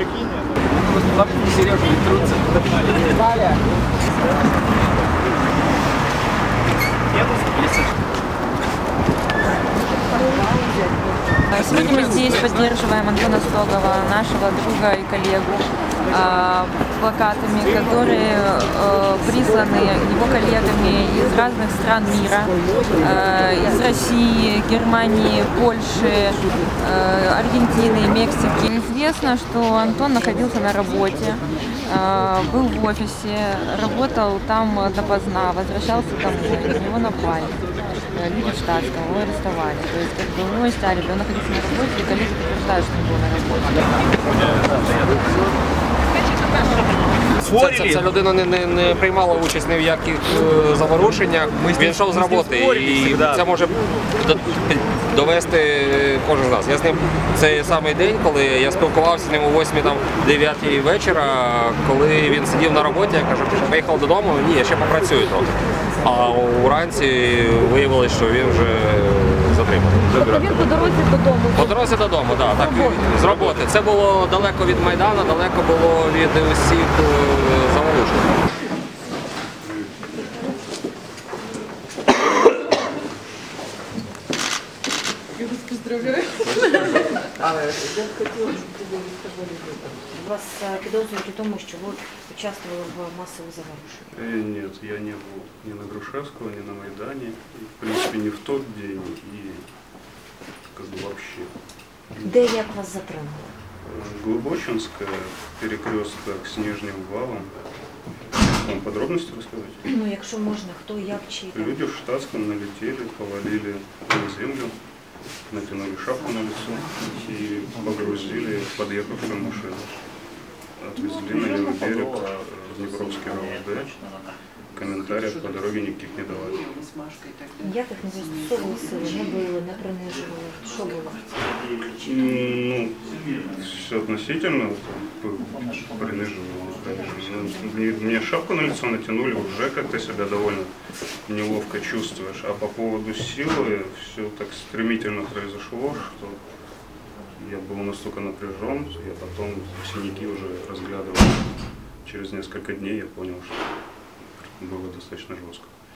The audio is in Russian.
прикинь. Просто Сережа трутся. Валя. Сегодня мы здесь поддерживаем Антона Стогова, нашего друга и коллегу, плакатами, которые э, присланы его коллегами из разных стран мира, э, из России, Германии, Польши, э, Аргентины, Мексики. Известно, что Антон находился на работе, был в офисе, работал там допоздна, возвращался домой, на него напали. Люди в штатском, его арестовали. То есть как бы у него он находился на работе, и коллеги подтверждают, что он был на работе. Ця, ця людина не, не, не приймала участь ні в яких е, заворушеннях. Він йшов з роботи і це може до- довести кожен з нас. Я з ним цей самий день, коли я спілкувався з ним о 8 там 9 вечора, коли він сидів на роботі, я кажу, поїхав додому, ні, я ще попрацюю трохи. А уранці виявилось, що він вже Тобто він по дорозі додому. По дорозі додому, да, так, з роботи. Це було далеко від Майдану, далеко було від усіх е, заворушень. Вас е, підозрюють у тому, що ви участвували в масових заворушеннях. Э, Нет, я не был ни на Грушевского, ни на Майдане. И, в принципе, не в тот день и как бы вообще. Де як вас затримали? Э, Глубочинская, перекресток с Нижним валом. Вам подробности рассказать? Ну, якщо можна, хто, як, чи там. Люди в штатском налетели, повалили на землю, натянули шапку на лицо и погрузили в подъехавшую машину. Отвезли на левый берег Днепровский РОВД. Комментариев по дороге никаких не давали. Ніяких не застосовували сили, не били, не принижували. Що було? Ну, все относительно. п- Приниживал, конечно. Ну, Мне мне шапку на лицо натянули, уже как-то себя довольно неловко чувствуешь. А по поводу силы все так стремительно произошло, что я был настолько напряжен, я потом синяки уже разглядывал. Через несколько дней я понял, что было достаточно жестко.